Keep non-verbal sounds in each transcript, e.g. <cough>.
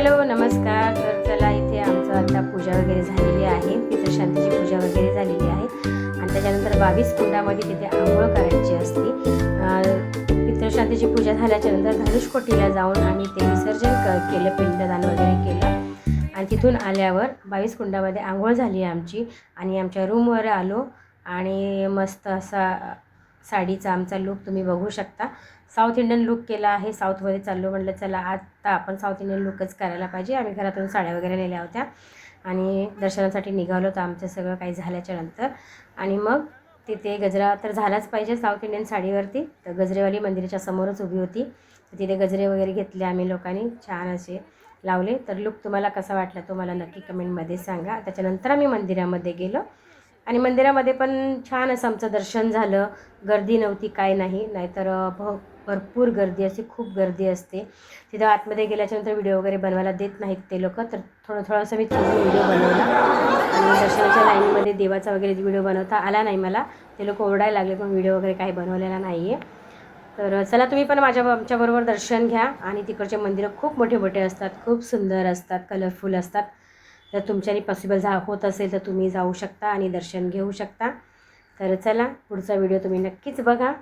Hello नमस्कार. तर चला इथे आमचं आता पूजा वगैरे झालेली आहे. पितृशांतीची पूजा वगैरे झालेली आहे. आणि त्याच्यानंतर बावीस कुंडामध्ये तिथे आंघोळ करायची असते. अं, पितृशांतीची पूजा झाल्याच्यानंतर धनुष्कोटीला जाऊन आम्ही ते विसर्जन क केलं पिंडदान वगैरे केलं. आणि तिथून आल्यावर बावीस कुंडामध्ये आंघोळ झाली आमची. आणि आमच्या रूमवर आलो आणि मस्त असा साडीचा आमचा लुक तुम्ही बघू शकता. साऊथ इंडियन लुक केला आहे. साऊथमध्ये चाललो म्हटलं चला आत्ता आपण साऊथ इंडियन लुकच करायला पाहिजे. आम्ही घरातून साड्या वगैरे नेल्या होत्या. आणि दर्शनासाठी निघालो होतं आमचं सगळं काही झाल्याच्यानंतर. आणि मग तिथे गजरा तर झालाच पाहिजे साऊथ इंडियन साडीवरती. तर गजरेवाली मंदिराच्या समोरच उभी होती. तर तिथे गजरे वगैरे घेतले आम्ही लोकांनी. छान असे लावले. तर लुक तुम्हाला कसा वाटला तो मला नक्की कमेंटमध्ये सांगा. त्याच्यानंतर आम्ही मंदिरामध्ये गेलो. आणि मंदिरामध्ये पण छान असं आमचं दर्शन झालं. गर्दी नव्हती काय नाही. नाहीतर भ भरपूर गर्दी असते खूप गर्दी असते. तिथं आतमध्ये गेल्याच्यानंतर व्हिडिओ वगैरे बनवायला देत नाहीत ते लोक. तर थोडं थोडंसं मी थोडं व्हिडिओ बनवला. आणि दर्शनाच्या लाईनमध्ये देवाचा वगैरे व्हिडिओ बनवता आला नाही मला. ते लोक ओरडायला लागले पण व्हिडिओ वगैरे काही बनवलेला नाही आहे तर चला तुम्ही पण माझ्या आमच्याबरोबर दर्शन घ्या. आणि तिकडचे मंदिरं खूप मोठे मोठे असतात. खूप सुंदर असतात कलरफुल असतात. जर तुमच्यानी पॉसिबल झा होत असेल तर तुम्ही जाऊ शकता आणि दर्शन घेऊ शकता. तर चला पुढचा व्हिडिओ तुम्ही नक्कीच बघा.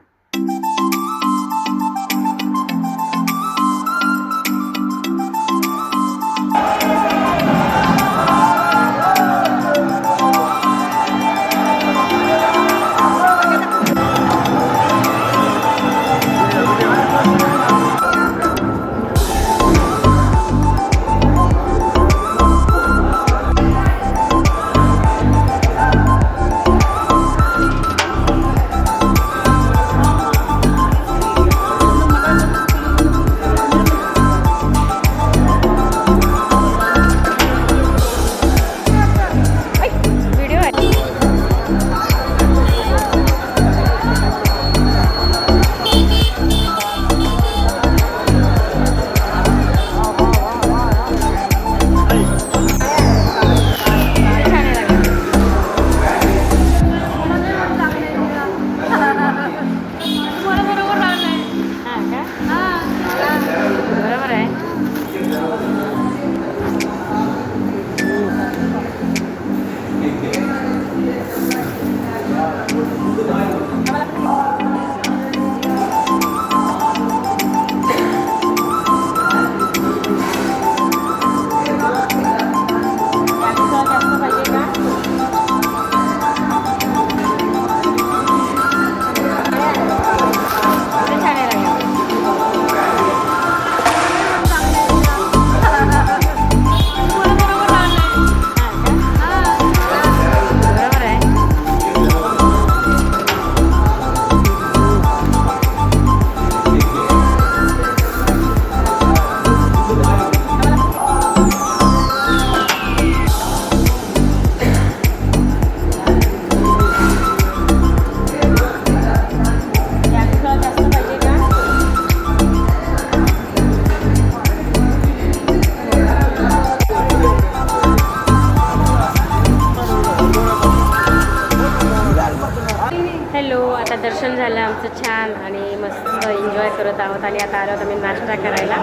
आमचं छान आणि मस्त एन्जॉय करत आहोत आणि आता आलो आम्ही नाश्ता करायला.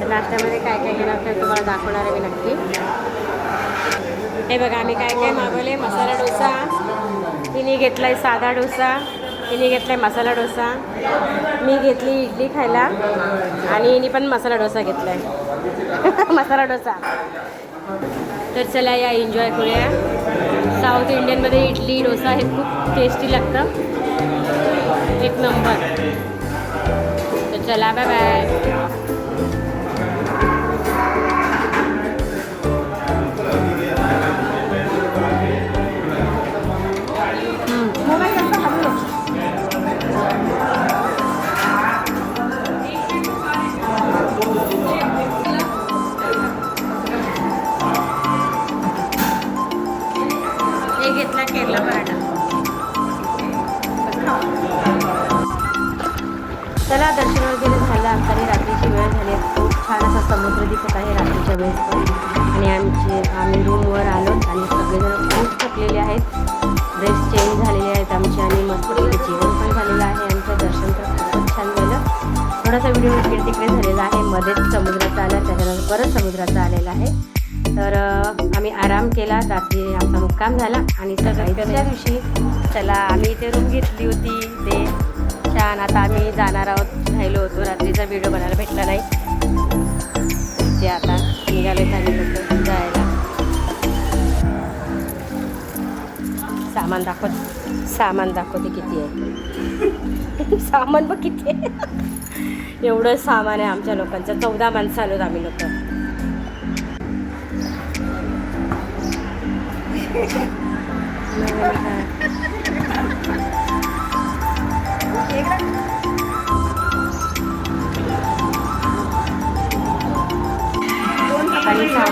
तर नाश्त्यामध्ये काय काय घेणार ते तुम्हाला दाखवणार आहे मी नक्की. हे बघा आम्ही काय काय मागवले? मसाला डोसा तिने घेतला आहे साधा डोसा तिने घेतला आहे मसाला डोसा मी घेतली इडली खायला आणि हिने पण मसाला डोसा घेतला आहे <laughs> मसाला डोसा. तर चला या एन्जॉय करूया. साऊथ इंडियनमध्ये इडली डोसा हे खूप टेस्टी लागतं. एक नंबर. तर चला बाय बाय वगैरे झालं आणि रात्रीची वेळ झाली. खूप छान असा समुद्र दिसत आहे रात्रीच्या वेळेस. आणि आमचे आम्ही रूमवर आलो आणि सगळेजण खूप थकलेले आहेत. ड्रेस चेंज झालेले आहेत आमचे आणि मस्त जेवण पण झालेलं आहे. आमचं दर्शन तर खूपच छान झालं. थोडासा व्हिडिओ इकडे तिकडे झालेला आहे. मध्येच समुद्राचा आला त्याच्यानंतर परत समुद्राचा आलेला आहे. तर आम्ही आराम केला. रात्री आमचा मुक्काम झाला. आणि सकाळी त्या दिवशी चला आम्ही इथे रूम घेतली होती. ते छान. आता आम्ही जाणार आहोत. राहिलो होतो. रात्रीचा व्हिडिओ बनायला भेटला नाही. ते आता निघाले आम्ही लोक जायला. सामान दाखवत. सामान दाखवते किती आहे. <laughs> सामान बघ किती आहे. एवढं सामान आहे आमच्या लोकांचं. चौदा माणसं आलोत आम्ही लोक.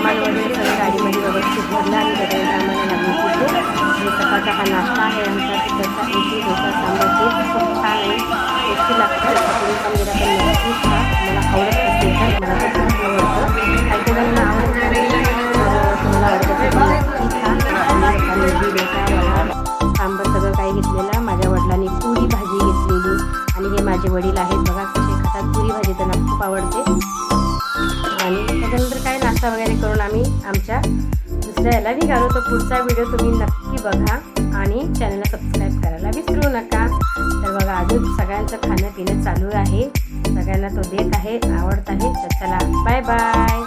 सामान वगैरे सगळं गाडीमध्ये व्यवस्थित भरलं आणि त्याच्यानंतर आम्हाला लागली तिथे आणि सकाळचा हा नाश्ता आहे आमचा तिकडचा इडली डोसा सांबार खूप छान आहे. टेस्टी लागतं तुम्ही पण गेला पण नक्कीच खा. मला आवडत असेल तर मला तर खूप आवडतं. काही जणांना आवडत नाही तर तुम्हाला आवडत असेल नक्की खा. आणि लोकांनी इडली डोसा वडा सांबार सगळं काही घेतलेलं. माझ्या वडिलांनी पुरी भाजी घेतलेली. आणि हे माझे वडील आहेत. बघा कसे खातात. पुरी भाजी त्यांना खूप आवडते. आणि त्याच्यानंतर काय नाश्ता वगैरे करून आमच्या दुसऱ्या याला निघालो तर पुढचा व्हिडिओ तुम्ही नक्की बघा आणि चॅनलला सबस्क्राईब करायला विसरू नका. तर बघा अजून सगळ्यांचं खाणं पिणं चालू आहे. सगळ्यांना तो देत आहे आवडत आहे तर चला बाय बाय